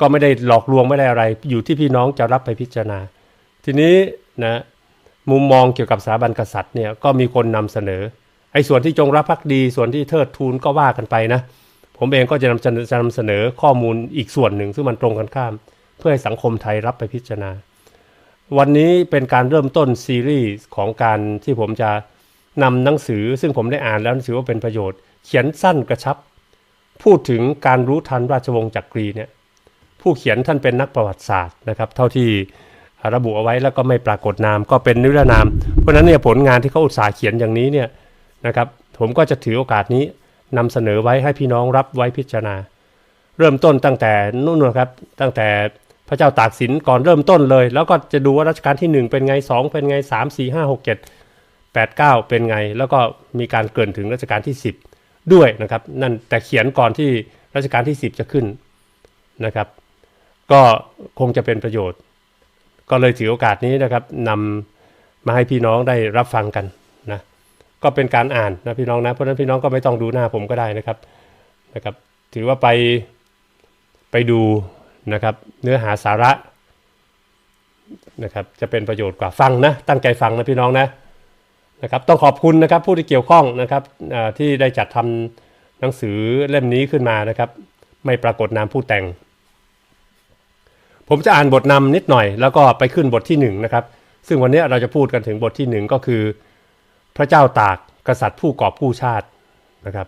ก็ไม่ได้หลอกลวงไม่ได้อะไร อยู่ที่พี่น้องจะรับไปพิจารณา ทีนี้นะมุมมองเกี่ยวกับสถาบันกษัตริย์เนี่ยก็มีคนนำเสนอไอ้ส่วนที่จงรักภักดี ส่วนที่เทิดทูนก็ว่ากันไปนะผมเองก็จะนำเสนอจะนำเสนอข้อมูลอีกส่วนหนึ่งซึ่งมันตรงกันข้าม เพื่อให้สังคมไทยรับไปพิจารณา วันนี้เป็นการเริ่มต้นซีรีส์ของการที่ผมจะนำหนังสือ ซึ่งผมได้อ่านแล้วถือว่าเป็นประโยชน์ เขียนสั้นกระชับ พูดถึงการรู้ทันราชวงศ์จักรีเนี่ย ผู้เขียนท่านเป็นนักประวัติศาสตร์นะครับเท่าที่ระบุเอาไว้แล้วก็ไม่ปรากฏนามก็เป็นนิรนาม เพราะฉะนั้นเนี่ยผลงานที่เขาอุตสาห์เขียนอย่างนี้เนี่ยนะครับผมก็จะถือโอกาสนี้นำเสนอไว้ให้พี่น้องรับไว้พิจารณา เริ่มต้นตั้งแต่นู่นนะครับตั้งแต่พระเจ้าตากสินก่อนเริ่มต้นเลย แล้วก็จะดูว่ารัชกาลที่ 1 เป็นไง 2 เป็นไง 3 4 5 6 7 8 9 เป็นไง แล้วก็มีการเกินถึงรัชกาลที่ 10 ด้วยนะครับนั่นแต่เขียนก่อนที่รัชกาลที่ 10 จะขึ้นนะครับ ก็คงจะเป็นประโยชน์ ก็เลยถือโอกาสนี้นะครับนำมาให้พี่น้องได้รับฟังกันนะก็เป็นการอ่านนะพี่น้องนะเพราะนั้นพี่น้องก็ไม่ต้องดูหน้าผมก็ได้นะครับนะครับ ถือว่าไปไปดูนะครับ เนื้อหาสาระนะครับจะเป็นประโยชน์กว่าฟังนะตั้งใจฟังนะพี่น้องนะนะครับต้องขอบคุณนะครับผู้ที่เกี่ยวข้องนะครับที่ได้จัดทำหนังสือเล่มนี้ขึ้นมานะครับ ไม่ปรากฏนามผู้แต่ง ผมจะอ่านบทนำนิดหน่อย แล้วก็ไปขึ้นบทที่1นะครับ ซึ่งวันนี้เราจะพูดกันถึงบทที่ 1 ก็คือ พระเจ้าตากกษัตริย์ผู้กอบผู้ชาตินะครับ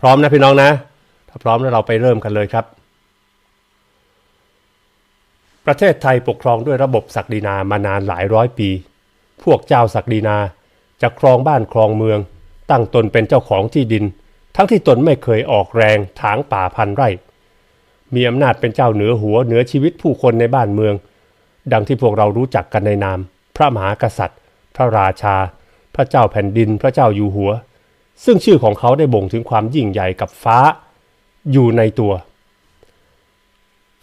พร้อมนะพี่น้องนะ ถ้าพร้อมแล้วเราไปเริ่มกันเลยครับ ประเทศไทยปกครองด้วยระบบศักดินามานานหลายร้อยปี พวกเจ้าศักดินาจะครองบ้านครองเมือง ตั้งตนเป็นเจ้าของที่ดิน ทั้งที่ตนไม่เคยออกแรงถางป่าพันไร่ มีอำนาจเป็นเจ้าเหนือหัวเหนือชีวิตผู้คนในบ้านเมือง ดังที่พวกเรารู้จักกันในนาม พระมหากษัตริย์ พระราชา พระเจ้าแผ่นดิน พระเจ้าอยู่หัว ซึ่งชื่อของเขาได้บ่งถึงความยิ่งใหญ่กับฟ้า อยู่ในตัว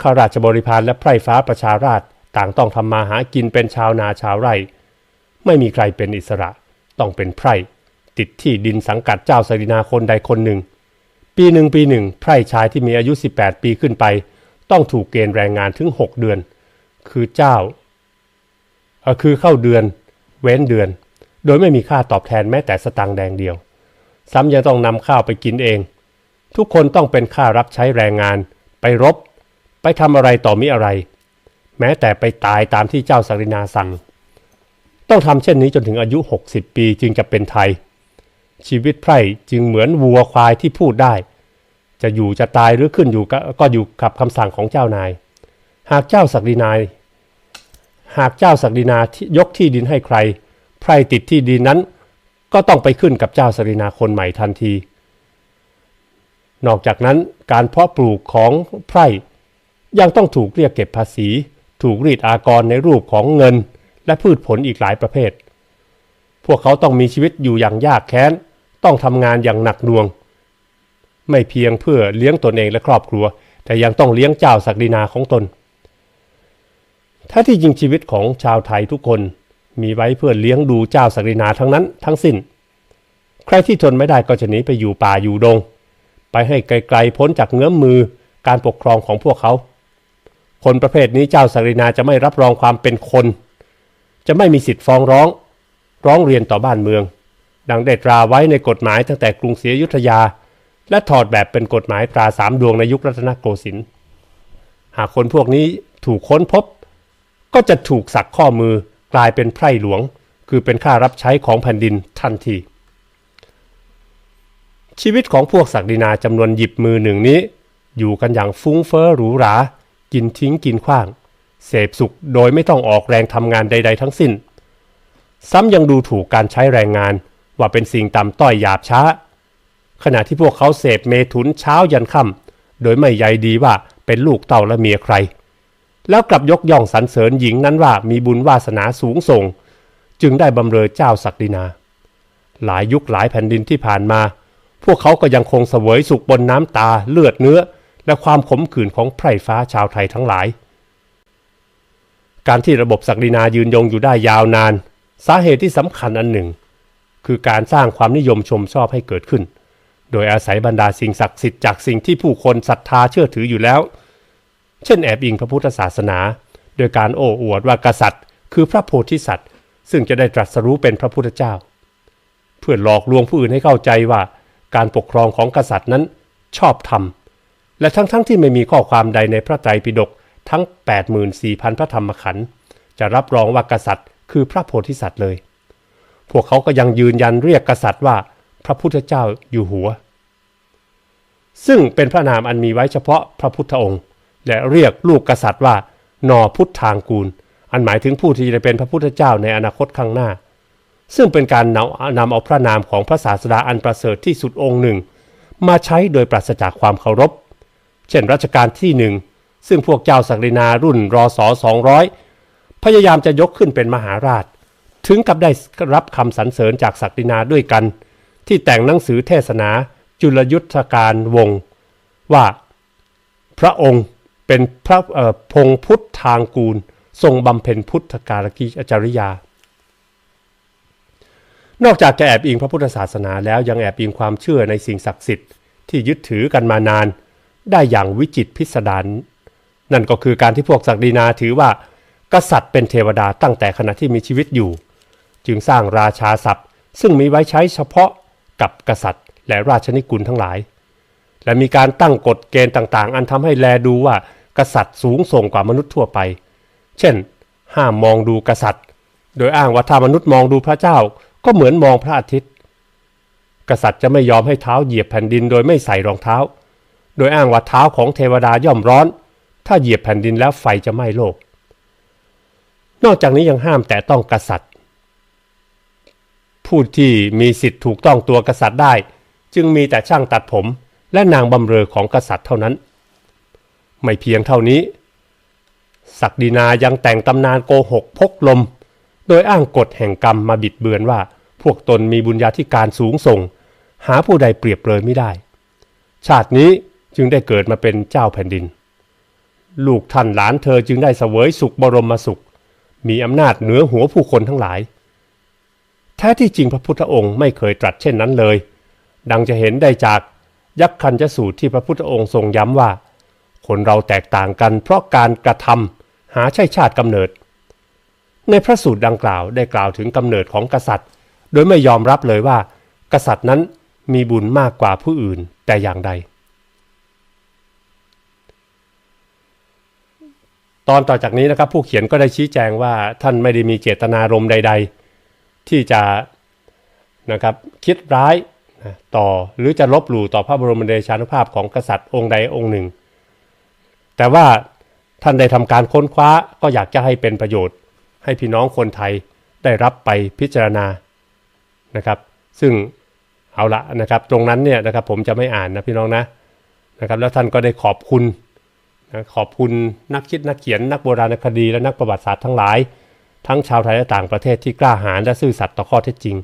ข้าราชบริพารและไพร่ฟ้าประชาราชต่างต้องทำมาหากินเป็นชาวนาชาวไร่ ไม่มีใครเป็นอิสระต้องเป็นไพร่ ติดที่ดินสังกัดเจ้าสรินาคนใดคนหนึ่ง ปีหนึ่งปีหนึ่งไพร่ชายที่มีอายุ 18 ปีขึ้นไป ต้องถูกเกณฑ์แรงงานถึง 6 เดือน คือเจ้าคือเข้าเดือน เว้นเดือน โดยไม่มีค่าตอบแทนแม้แต่สตังค์แดงเดียว ซ้ำยังต้องนำข้าวไปกินเอง ทุกคนต้องเป็นค่ารับใช้แรงงาน ไปรบ ไปทำอะไรต่อมิอะไร แม้แต่ไปตายตามที่เจ้าสักดินาสั่งต้องทำเช่นนี้จนถึงอายุ 60 ปีจึงจะเป็นไทย ชีวิตไพร่จึงเหมือนวัวควายที่พูดได้ จะอยู่จะตายหรือขึ้นอยู่ก็อยู่กับคำสั่งของเจ้านาย หากเจ้าศักดินายหากเจ้าศักดินายกที่ดินให้ใคร ไพร่ติดที่ดินนั้น ก็ต้องไปขึ้นกับเจ้าศักดินาคนใหม่ทันที นอกจากนั้นการเพาะปลูกของไพร่ยังต้องถูกเรียกเก็บภาษี ถูกรีดอากรในรูปของเงิน และพืชผลอีกหลายประเภท พวกเขาต้องมีชีวิตอยู่อย่างยากแค้น ต้องทำงานอย่างหนักหน่วง ไม่เพียงเพื่อเลี้ยงตนเองและครอบครัว แต่ยังต้องเลี้ยงเจ้าศักดินาของตน ถ้าที่จริงชีวิตของชาวไทยทุกคนมีไว้เพื่อเลี้ยงดูเจ้าศักดินาทั้งนั้นทั้งสิ้น ใครที่ทนไม่ได้ก็จะหนีไปอยู่ป่าอยู่ดง ไปให้ไกลๆพ้นจากเงื้อมมือการปกครองของพวกเขา คนประเภทนี้เจ้าศักดินาจะไม่รับรองความเป็นคน จะไม่มีสิทธิ์ฟ้องร้อง ร้องเรียนต่อบ้านเมือง ดังได้ตราไว้ในกฎหมายตั้งแต่กรุงศรีอยุธยา และถอดแบบเป็นกฎหมายตราสามดวงในยุครัตนโกสินทร์หากคนพวกนี้ถูกค้นพบ ก็จะถูกสักข้อมือกลายเป็นไพร่หลวง คือเป็นค่ารับใช้ของแผ่นดินทันที ชีวิตของพวกศักดินาจำนวนหยิบมือหนึ่งนี้ อยู่กันอย่างฟุ้งเฟ้อหรูหรา กินทิ้งกินขว้าง เสพสุขโดยไม่ต้องออกแรงทำงานใด ๆ ทั้งสิ้น ซ้ำยังดูถูกการใช้แรงงาน ว่าเป็นสิ่งต่ำต้อยหยาบช้า ขณะที่พวกเขาเสพเมถุนเช้ายันค่ำโดยไม่ใยดีว่าเป็นลูกเต่าและเมียใคร แล้วกลับยกย่องสรรเสริญหญิงนั้นว่ามีบุญวาสนาสูงส่ง จึงได้บำเรอเจ้าศักดินา หลายยุคหลายแผ่นดินที่ผ่านมา พวกเขาก็ยังคงเสวยสุขบนน้ำตาเลือดเนื้อ และความขมขื่นของไพร่ฟ้าชาวไทยทั้งหลาย การที่ระบบศักดินายืนยงอยู่ได้ยาวนาน สาเหตุที่สำคัญอันหนึ่ง คือการสร้างความนิยมชมชอบให้เกิดขึ้น โดยอาศัยบรรดาสิ่งศักดิ์สิทธิ์จากสิ่งที่ผู้คนศรัทธาเชื่อถืออยู่แล้ว เช่นแอบอิงพระพุทธศาสนา โดยการโอ้อวดว่ากษัตริย์ คือพระโพธิสัตว์ ซึ่งจะได้ตรัสรู้เป็นพระพุทธเจ้า เพื่อหลอกลวงผู้อื่นให้เข้าใจว่า การปกครองของกษัตริย์นั้นชอบธรรม และทั้งๆทที่ไม่มีข้อความใดในพระไตรปิฎกทั้ง 84,000 พระธรรมขันธ์จะรับรองว่ากษัตริย์ คือพระโพธิสัตว์เลย พวกเขาก็ยังยืนยันเรียกกษัตริย์ว่าพระพุทธเจ้าอยู่หัว ซึ่งเป็นพระนามอันมีไว้เฉพาะพระพุทธองค์ และเรียกลูกกษัตริย์ว่า นอพุทธางกูล อันหมายถึงผู้ที่จะเป็นพระพุทธเจ้าในอนาคตข้างหน้า ซึ่งเป็นการนำนำเอาพระนามของพระศาสดาอันประเสริฐที่สุดองค์หนึ่ง มาใช้โดยปราศจากความเคารพ เช่นรัชกาลที่หนึ่งซึ่งพวกเจ้าศักดินารุ่นรอสอ200 พยายามจะยกขึ้นเป็นมหาราช ถึงกับได้รับคำสรรเสริญจากศักดินาด้วยกัน ที่แต่งหนังสือเทศนาจุลยุทธการวง ว่าพระองค์เป็นพระพงพุทธทางกูล ทรงบำเพ็ญพุทธการกิจริยา นอกจากจะแอบอิงพระพุทธศาสนาแล้วยังแอบอิงความเชื่อในสิ่งศักดิ์สิทธิ์ที่ยึดถือกันมานาน ได้อย่างวิจิตพิสดารนั่นก็คือการที่พวกศักดินาถือว่า กษัตริย์เป็นเทวดาตั้งแต่ขณะที่มีชีวิตอยู่ จึงสร้างราชาศัพท์ ซึ่งมีไว้ใช้เฉพาะกับกษัตริย์ และราชนิกุลทั้งหลาย และมีการตั้งกฎเกณฑ์ต่างๆ อันทำให้แลดูว่ากษัตริย์สูงส่งกว่ามนุษย์ทั่วไป เช่น ห้ามมองดูกษัตริย์ โดยอ้างว่าถ้ามนุษย์มองดูพระเจ้าก็เหมือนมองพระอาทิตย์ กษัตริย์จะไม่ยอมให้เท้าเหยียบแผ่นดินโดยไม่ใส่รองเท้า โดยอ้างว่าเท้าของเทวดาย่อมร้อน ถ้าเหยียบแผ่นดินแล้วไฟจะไหม้โลก นอกจากนี้ยังห้ามแต่ต้องกษัตริย์ ผู้ที่มีสิทธิ์ถูกต้องตัวกษัตริย์ได้ จึงมีแต่ช่างตัดผมและนางบำเรอของกษัตริย์เท่านั้น ไม่เพียงเท่านี้ ศักดินายังแต่งตำนานโกหกพกลม โดยอ้างกฎแห่งกรรมมาบิดเบือนว่า พวกตนมีบุญญาธิการสูงส่ง หาผู้ใดเปรียบเลยไม่ได้ ชาตินี้จึงได้เกิดมาเป็นเจ้าแผ่นดิน ลูกท่านหลานเธอจึงได้เสวยสุขบรมสุข มีอำนาจเหนือหัวผู้คนทั้งหลาย แท้ที่จริงพระพุทธองค์ไม่เคยตรัสเช่นนั้นเลย ดังจะเห็นได้จากยักษ์คันจสูตรที่พระพุทธองค์ทรงย้ำว่า คนเราแตกต่างกันเพราะการกระทำหาใช่ชาติกำเนิด ในพระสูตรดังกล่าวได้กล่าวถึงกำเนิดของกษัตริย์ โดยไม่ยอมรับเลยว่า กษัตริย์นั้นมีบุญมากกว่าผู้อื่นแต่อย่างใด ตอนต่อจากนี้นะครับผู้เขียนก็ได้ชี้แจงว่าท่านไม่ได้มีเจตนารมณ์ใด ๆ ที่จะนะครับคิดร้ายต่อหรือจะลบหลู่ต่อพระบรมเดชานุภาพของกษัตริย์องค์ใดองค์หนึ่ง แต่ว่าท่านได้ทำการค้นคว้าก็อยากจะให้เป็นประโยชน์ ให้พี่น้องคนไทยได้รับไปพิจารณานะครับ ซึ่งเอาละนะครับ ตรงนั้นเนี่ยนะครับผมจะไม่อ่านนะพี่น้องนะนะครับ แล้วท่านก็ได้ขอบคุณนะขอบคุณนักคิดนักเขียนนักโบราณคดีและนักประวัติศาสตร์ทั้งหลาย ทั้งชาวไทยและต่างประเทศที่กล้าหาญและซื่อสัตย์ต่อข้อเท็จจริง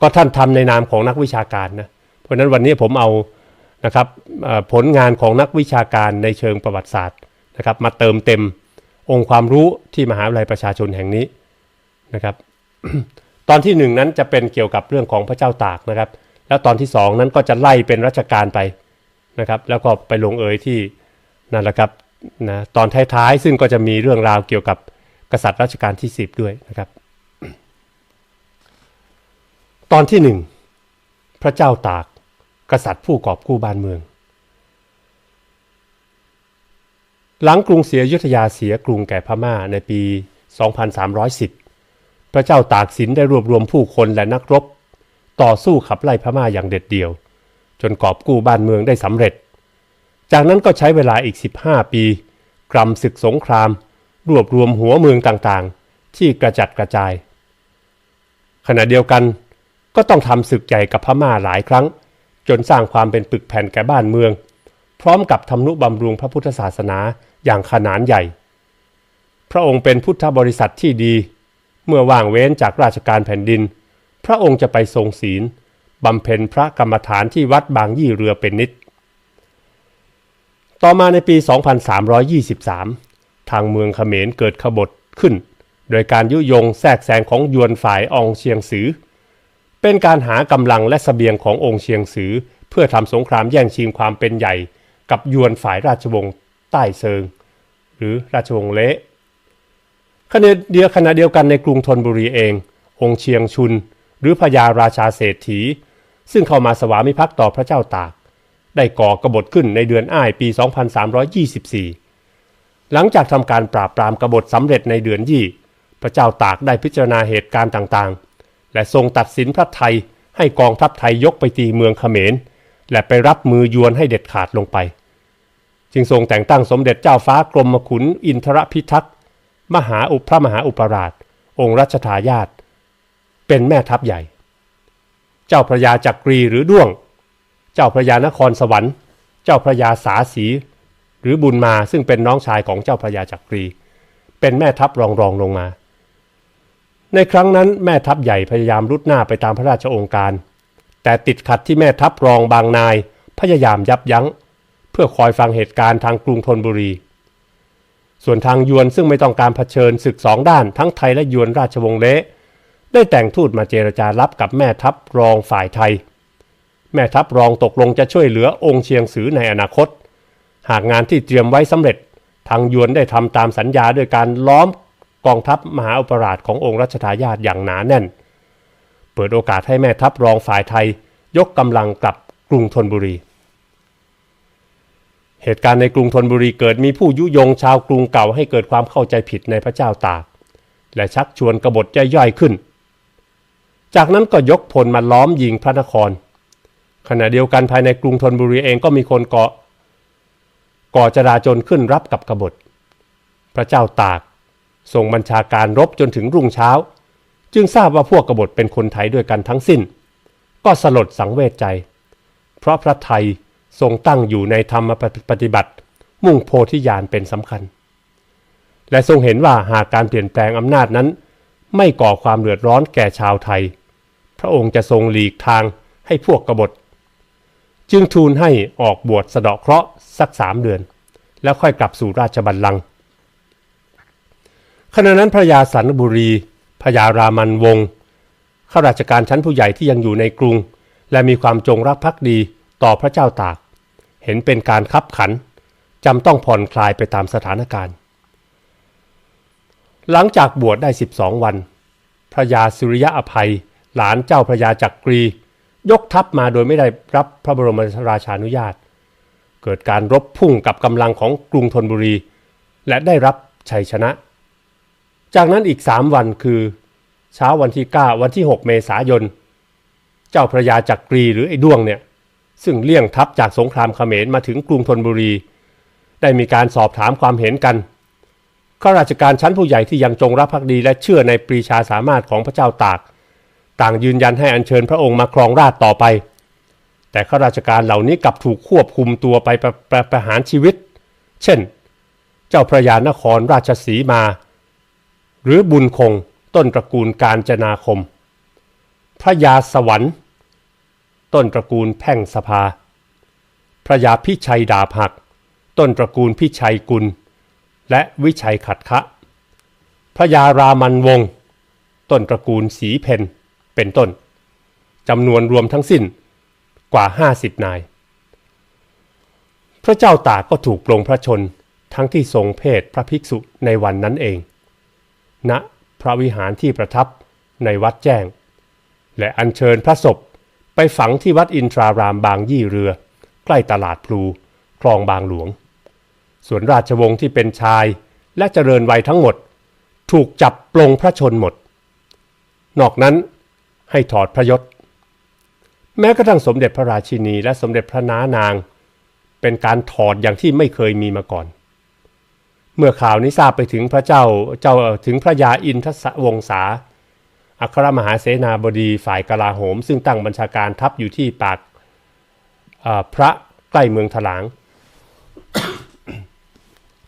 ก็ท่านทำในนามของนักวิชาการนะเพราะนั้นวันนี้ผมเอานะครับผลงานของนักวิชาการในเชิงประวัติศาสตร์นะครับมาเติมเต็มองค์ความรู้ที่มหาวิทยาลัยประชาชนแห่งนี้นะครับตอนที่หนึ่งนั้นจะเป็นเกี่ยวกับเรื่องของพระเจ้าตากนะครับ แล้วตอนที่สองนั้นก็จะไล่เป็นรัชกาลไปนะครับ แล้วก็ไปลงเอยที่นั่นแหละครับนะตอนท้ายๆซึ่งก็จะมีเรื่องราวเกี่ยวกับ กษัตริย์รัชกาลที่ 10 ด้วยนะครับ ตอนที่หนึ่งพระเจ้าตาก กษัตริย์ผู้กอบกู้บ้านเมือง หลังกรุงเสียยุทธยาเสียกรุงแก่พม่าในปี 2310 พระเจ้าตากสินได้รวบรวมผู้คนและนักรบ ต่อสู้ขับไล่พม่าอย่างเด็ดเดี่ยว จนกอบกู้บ้านเมืองได้สำเร็จ จากนั้นก็ใช้เวลาอีก 15 ปีกรำศึกสงคราม รวบรวมหัวเมืองต่างๆ ที่กระจัดกระจาย ขณะเดียวกันก็ต้องทำศึกใหญ่กับพม่าหลายครั้ง จนสร้างความเป็นปึกแผ่นแก่บ้านเมือง พร้อมกับทำนุบำรุงพระพุทธศาสนาอย่างขนานใหญ่ พระองค์เป็นพุทธบริษัทที่ดี เมื่อว่างเว้นจากราชการแผ่นดิน พระองค์จะไปทรงศีลบำเพ็ญพระกรรมฐานที่วัดบางยี่เรือเป็นนิด ต่อมาในปี 2323างเมืองเขมรเกิดขบฏขึ้น โดยการยุยงแทรกแซงของยวนฝ่ายองเชียงซือ เป็นการหากำลังและสเสบียงขององค์เชียงซือ เพื่อทำสงครามแย่งชิงความเป็นใหญ่ กับยวนฝ่ายราชวงศ์ใต้เซิง หรือราชวงศ์เละขณะเดียวขณะเดียวกันในกรุงธนบุรีเอง องค์เชียงชุน หรือพญาราชาเศรษฐี ซึ่งเข้ามาสวามิภักดิ์ต่อพระเจ้าตาก ได้ก่อกบฏขึ้นในเดือนอ้ายปี 2324 หลังจากทำการปราบปรามกบฏสำเร็จในเดือนยี่ พระเจ้าตากได้พิจารณาเหตุการณ์ต่างๆ และทรงตัดสินพระไทยให้กองทัพไทยยกไปตีเมืองเขมร และไปรับมือยวนให้เด็ดขาดลงไป จึงทรงแต่งตั้งสมเด็จเจ้าฟ้ากรมขุนอินทรพิทักษ์มหาอุปพระมหาอุปราช องค์รัชทายาทเป็นแม่ทัพใหญ่ เจ้าพระยาจักรีหรือด้วง เจ้าพระยานครสวรรค์ เจ้าพระยาสาสี หรือบุญมาซึ่งเป็นน้องชายของเจ้าพระยาจักรี เป็นแม่ทัพรองรองลงมา ในครั้งนั้นแม่ทัพใหญ่พยายามรุดหน้าไปตามพระราชองค์การ แต่ติดขัดที่แม่ทัพรองบางนาย พยายามยับยั้ง เพื่อคอยฟังเหตุการณ์ทางกรุงธนบุรี ส่วนทางยวนซึ่งไม่ต้องการเผชิญศึกสองด้านทั้งไทยและยวนราชวงศ์เละได้แต่งทูตมาเจรจารับกับแม่ทัพรองฝ่ายไทย แม่ทัพรองตกลงจะช่วยเหลือองค์เชียงสือในอนาคต หากงานที่เตรียมไว้สำเร็จ ทางยวนได้ทำตามสัญญาด้วยการล้อมกองทัพมหาอุปราชขององค์รัชทายาทอย่างหนาแน่น เปิดโอกาสให้แม่ทัพรองฝ่ายไทย ยกกำลังกลับกรุงธนบุรี เหตุการณ์ในกรุงธนบุรีเกิดมีผู้ยุยงชาวกรุงเก่าให้เกิดความเข้าใจผิดในพระเจ้าตาก และชักชวนกบฏย่อยๆขึ้น จากนั้นก็ยกพลมาล้อมยิงพระนคร ขณะเดียวกันภายในกรุงธนบุรีเองก็มีคนเกาะ ก่อจราจนขึ้นรับกับกบฏ พระเจ้าตากส่งบัญชาการรบจนถึงรุ่งเช้า จึงทราบว่าพวกกบฏเป็นคนไทยด้วยกันทั้งสิ้น ก็สลดสังเวชใจ เพราะพระไทยทรงตั้งอยู่ในธรรมปฏิบัติ มุ่งโพธิญาณเป็นสำคัญ และทรงเห็นว่าหากการเปลี่ยนแปลงอำนาจนั้น ไม่ก่อความเดือดร้อนแก่ชาวไทย พระองค์จะทรงหลีกทางให้พวกกบฏ จึงทูลให้ออกบวชสะเดาะเคราะห์สักสามเดือน แล้วค่อยกลับสู่ราชบัลลังก์ขณะนั้นพระยาสันบุรีพญารามันวงศ์ข้าราชการชั้นผู้ใหญ่ที่ยังอยู่ในกรุง และมีความจงรักภักดีต่อพระเจ้าตาก เห็นเป็นการคับขันจำต้องผ่อนคลายไปตามสถานการณ์ หลังจากบวชได้ 12 วัน พระยาสุริยะอภัย หลานเจ้าพระยาจักกรี ยกทัพมาโดยไม่ได้รับพระบรมราชานุญาต เกิดการรบพุ่งกับกำลังของกรุงธนบุรี และได้รับชัยชนะ จากนั้นอีกสามวันคือเช้าวันที่9วันที่ 6 เมษายน เจ้าพระยาจักกรีหรือไอ้ด้วงเนี่ยซึ่งเลี่ยงทัพจากสงครามเขมรมาถึงกรุงธนบุรี ได้มีการสอบถามความเห็นกันข้าราชการชั้นผู้ใหญ่ที่ยังจงรักภักดีและเชื่อในปรีชาสามารถของพระเจ้าตาก ต่างยืนยันให้อัญเชิญพระองค์มาครองราชต่อไป แต่ข้าราชการเหล่านี้กลับถูกควบคุมตัวไปประประประหารชีวิต เช่น เจ้าพระยานครราชสีมา หรือบุญคงต้นตระกูลการจนาคม พระยาสวรรค์ ต้นตระกูลแพ่งสภา พระยาพิชัยดาบหัก ต้นตระกูลพิชัยกุล และวิชัยขัดคะ พระยารามันวง ต้นตระกูลสีเพน เป็นต้นจำนวนรวมทั้งสิ้นกว่าห้าสิบนาย พระเจ้าตากก็ถูกปรงพระชนทั้งที่ทรงเพศพระภิกษุในวันนั้นเองณพระวิหารที่ประทับในวัดแจ้ง และอัญเชิญพระศพไปฝังที่วัดอินทรารามบางยี่เรือ ใกล้ตลาดพลูคลองบางหลวง ส่วนราชวงศ์ที่เป็นชายและเจริญวัยทั้งหมด ถูกจับปลงพระชนหมด นอกนั้น ให้ถอดพระยศ แม้กระทั่งสมเด็จพระราชินีและสมเด็จพระน้านาง เป็นการถอดอย่างที่ไม่เคยมีมาก่อน เมื่อข่าวนี้ทราบไปถึงพระเจ้าเจ้าถึงพระยาอินทศวงศาอัครมหาเสนาบดีฝ่ายกลาโหม ซึ่งตั้งบัญชาการทัพอยู่ที่ปากพระใกล้เมืองถลาง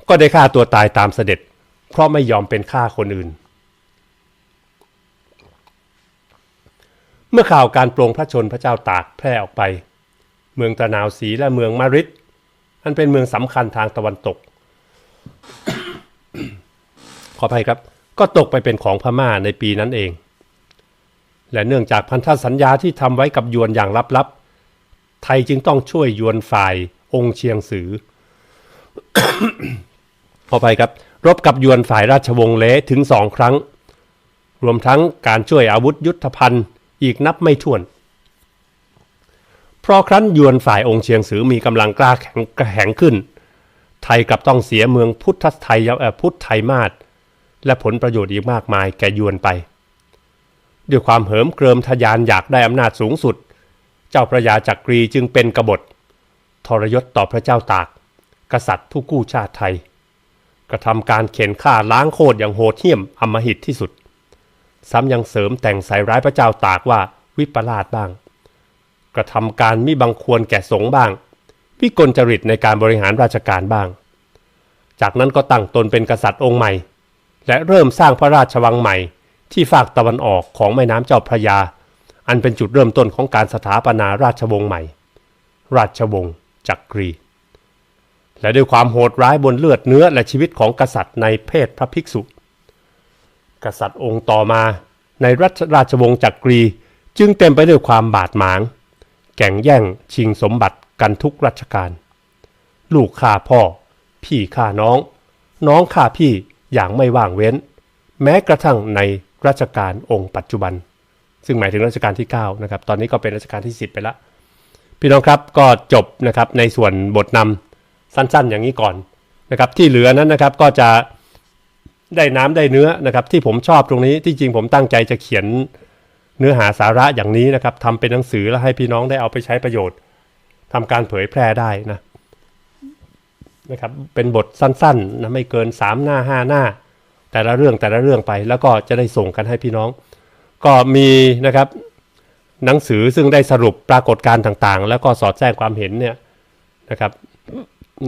ก็ได้ฆ่าตัวตายตามเสด็จ เพราะไม่ยอมเป็นฆ่าคนอื่น มื่อข่าวการปรงพระชนพระเจ้าตากแพร่ออกไป เมืองตะนาวสีและเมืองมาริดอันเป็นเมืองสำคัญทางตะวันตก ขออภัยครับ ก็ตกไปเป็นของพม่าในปีนั้นเอง และเนื่องจากพันธสัญญาที่ทำไว้กับยวนอย่างลับๆ ไทยจึงต้องช่วยยวนฝ่ายองค์เชียงสือพออไปครับ รบกับยวนฝ่ายราชวงศ์เละถึงสองครั้ง รวมทั้งการช่วยอาวุธยุทธภัณฑ์ อีกนับไม่ถ้วน เพราะครั้นยวนฝ่ายองค์เชียงสือมีกำลังกล้าแข็งแข็งขึ้น ไทยกลับต้องเสียเมืองพุทธไทยพุทธไทยมาศและผลประโยชน์อีกมากมายแก่ยวนไป ด้วยความเหิมเกริมทะยานอยากได้อำนาจสูงสุด เจ้าพระยาจักรีจึงเป็นกบฏ ทรยศต่อพระเจ้าตาก กษัตริย์ผู้กู้ชาติไทย กระทำการเข็นฆ่าล้างโคตรอย่างโหดเหี้ยมอำมหิตที่สุด ซ้ำยังเสริมแต่งใส่ร้ายพระเจ้าตากว่าวิปลาสบ้าง กระทำการมิบังควรแก่สงบ้าง วิกลจริตในการบริหารราชการบ้าง จากนั้นก็ตั้งตนเป็นกษัตริย์องค์ใหม่ และเริ่มสร้างพระราชวังใหม่ ที่ฝากตะวันออกของแม่น้ำเจ้าพระยา อันเป็นจุดเริ่มต้นของการสถาปนาราชวงศ์ใหม่ ราชวงศ์จักรี และด้วยความโหดร้ายบนเลือดเนื้อและชีวิตของกษัตริย์ในเพศพระภิกษุ กษัตริย์องค์ต่อมาในรัชราชวงศ์จักรีจึงเต็มไปด้วยความบาดหมางแก่งแย่งชิงสมบัติกันทุกราชการลูกฆ่าพ่อ พี่ฆ่าน้อง น้องฆ่าพี่อย่างไม่ว่างเว้น แม้กระทั่งในรัชกาลองค์ปัจจุบัน ซึ่งหมายถึงรัชกาลที่9นะครับตอนนี้ก็เป็นรัชกาลที่ 10 ไปแล้วพี่น้องครับก็จบนะครับในส่วนบทนำสั้นๆ อย่างนี้ก่อนนะครับที่เหลือนั้นนะครับก็จะ ได้น้ำได้เนื้อนะครับ ที่ผมชอบตรงนี้ที่จริงผมตั้งใจจะเขียนเนื้อหาสาระอย่างนี้นะครับทำเป็นหนังสือแล้วให้พี่น้องได้เอาไปใช้ประโยชน์ทำการเผยแพร่ได้นะนะครับเป็นบทสั้นๆนะไม่เกิน 3 หน้า 5 หน้า แต่ละเรื่องแต่ละเรื่องไป แล้วก็จะได้ส่งกันให้พี่น้อง ก็มีนะครับหนังสือซึ่งได้สรุปปรากฏการณ์ต่างๆ แล้วก็สอดแทรกความเห็นเนี่ยนะครับ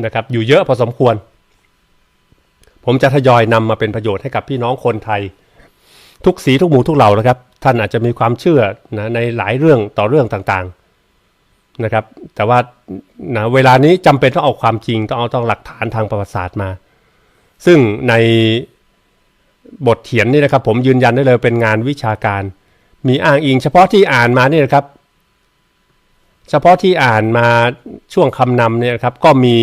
นะครับอยู่เยอะพอสมควร ผมจะทยอยนำมาเป็นประโยชน์ให้กับพี่น้องคนไทย ทุกสีทุกหมู่ทุกเหล่านะครับ ท่านอาจจะมีความเชื่อนะในหลายเรื่องต่อเรื่องต่างๆนะครับ แต่ว่านะเวลานี้จำเป็นต้องเอาความจริงต้องเอาต้องหลักฐานทางประวัติศาสตร์มา ซึ่งในบทเขียนนี่นะครับ ผมยืนยันได้เลยเป็นงานวิชาการ มีอ้างอิง เฉพาะที่อ่านมานี่นะครับ เฉพาะที่อ่านมาช่วงคำนำเนี่ยครับก็มี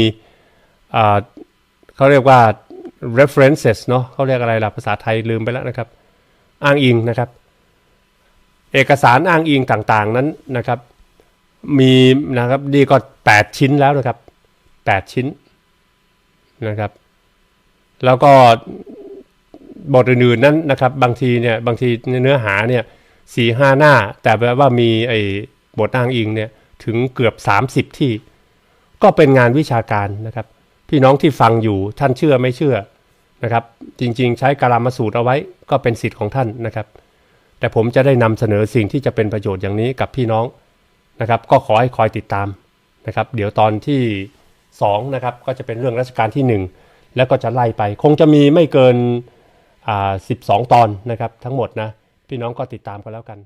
เขาเรียกว่า references เนาะเขาเรียกอะไรล่ะภาษาไทยลืมไปแล้วนะครับ อ้างอิงนะครับ เอกสารอ้างอิงต่างๆนั้นนะครับ มีนะครับดีก็ 8 ชิ้นแล้วนะครับ 8 ชิ้นนะครับ แล้วก็บทอื่นๆนั้นนะครับ บางทีเนี่ยบางทีเนื้อหาเนี่ยสี่ห้าหน้า แต่แบบว่ามีไอ้บทอ้างอิงเนี่ยถึงเกือบ 30 ที่ ก็เป็นงานวิชาการนะครับ พี่น้องที่ฟังอยู่ท่านเชื่อไม่เชื่อนะครับ จริงๆ ใช้กาลามาสูตรเอาไว้ก็เป็นสิทธิ์ของท่านนะครับ แต่ผมจะได้นำเสนอสิ่งที่จะเป็นประโยชน์อย่างนี้กับพี่น้องนะครับ ก็ขอให้คอยติดตามนะครับ เดี๋ยวตอนที่2นะครับก็จะเป็นเรื่องรัชกาลที่ 1 แล้วก็จะไล่ไป คงจะมีไม่เกินอ่า12 ตอนนะครับ ทั้งหมดนะพี่น้องก็ติดตามกันแล้วกัน